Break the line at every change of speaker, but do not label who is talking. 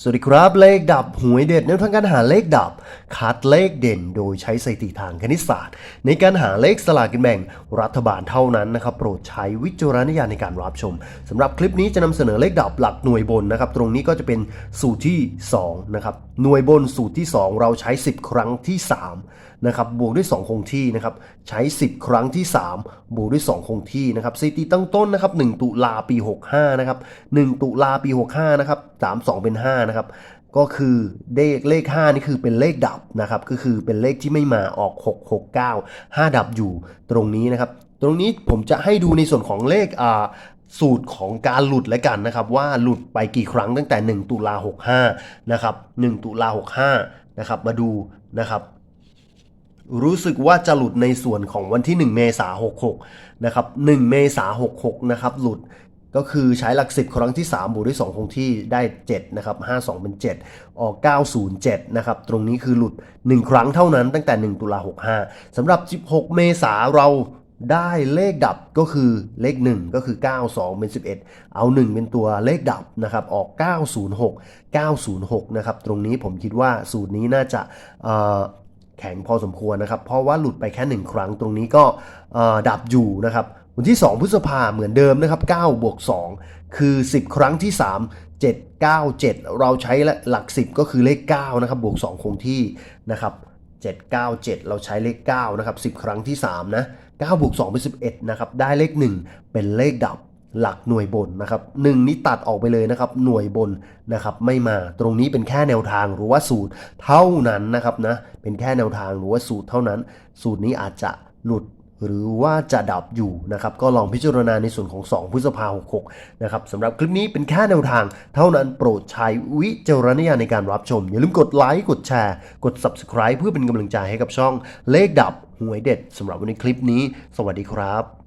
สวัสดีครับเลขดับหวยเด็ดในทางการหาเลขดับ คัดเลขเด่นโดยใช้สถิติทางคณิตศาสตร์ ในการหาเลขสลากกินแบ่งรัฐบาลเท่านั้นนะครับโปรดใช้วิจารณญาณในการรับชมสำหรับคลิปนี้จะนำเสนอเลขดับหลักหน่วยบนนะครับตรงนี้ก็จะเป็นสูตรที่2นะครับหน่วยบนสูตรที่ 2 เราใช้ 10 ครั้งที่ 3 นะครับบวกด้วย 2 คงที่นะครับใช้ 10 ครั้งที่ 3 บวกด้วย 2 คงที่นะครับสถิติตั้งต้นนะครับ1ตุลาปี 65นะครับ1ตุลาปี 65นะครับ32 เป็น5นะครับก็คือเลขเลข 5 นี่คือเป็นเลขดับนะครับก็คือเป็นเลขที่ไม่มาออก 6 6 9 5 ดับอยู่ตรงนี้นะครับ ตรงนี้ผมจะให้ดูในส่วนของเลขอ่าสูตรของการหลุดแล้วกันนะครับ ว่าหลุดไปกี่ครั้งตั้งแต่ 1 ตุลา65นะครับ1ตุลา65นะครับมาดูนะครับ รู้สึกว่าจะหลุดในส่วนของวันที่ 1 เมษา66 นะครับ 1 เมษา66 นะครับ หลุดก็คือใช้หลัก 10 ครั้งที่ 3 บวกด้วย 2 คงที่ได้ 7 นะครับ 52 เป็น 7 ออก 907 นะครับ ตรงนี้คือหลุด 1 ครั้งเท่านั้นตั้งแต่ 1 ตุลา65 สำหรับ 16 เมษาเราได้เลขดับก็คือเลข 1 ก็คือ 92 เป็น 11 เอา 1 เป็นตัวเลขดับนะครับออก 906 906 นะครับ ตรงนี้ผมคิดว่าสูตรนี้น่าจะ แข็งพอสมควรนะครับ เพราะว่าหลุดไปแค่ 1 ครั้งตรงนี้ก็ดับอยู่นะครับวันที่ 2 พฤษภาเหมือนเดิมนะครับ9บวก2คือ 10 ครั้งที่ 3 7 9 7 เราใช้หลัก 10 ก็คือเลข9นะครับบวก 2 คงที่นะครับ7 9 7 เราใช้เลข9นะครับ10 ครั้งที่3นะ9บวก2เป็น11นะครับได้เลข 1 เป็นเลขดับ หลักหน่วยบนนะครับหนึ่งนี้ตัดออกไปเลยนะครับหน่วยบนนะครับไม่มาตรงนี้เป็นแค่แนวทางหรือว่าสูตรเท่านั้นนะครับนะเป็นแค่แนวทางหรือว่าสูตรเท่านั้น สูตรนี้อาจจะหลุดหรือว่าจะดับอยู่นะครับก็ลองพิจารณาในส่วนของ 2 พฤษภาคม66นะครับสำหรับคลิปนี้เป็นแค่แนวทาง เท่านั้นโปรดใช้วิจารณญาณในการรับชม อย่าลืมกดไลค์กดแชร์กด subscribe เพื่อเป็นกำลังใจให้กับช่องเลขดับหวยเด็ดสำหรับวันนี้คลิปนี้ สวัสดีครับ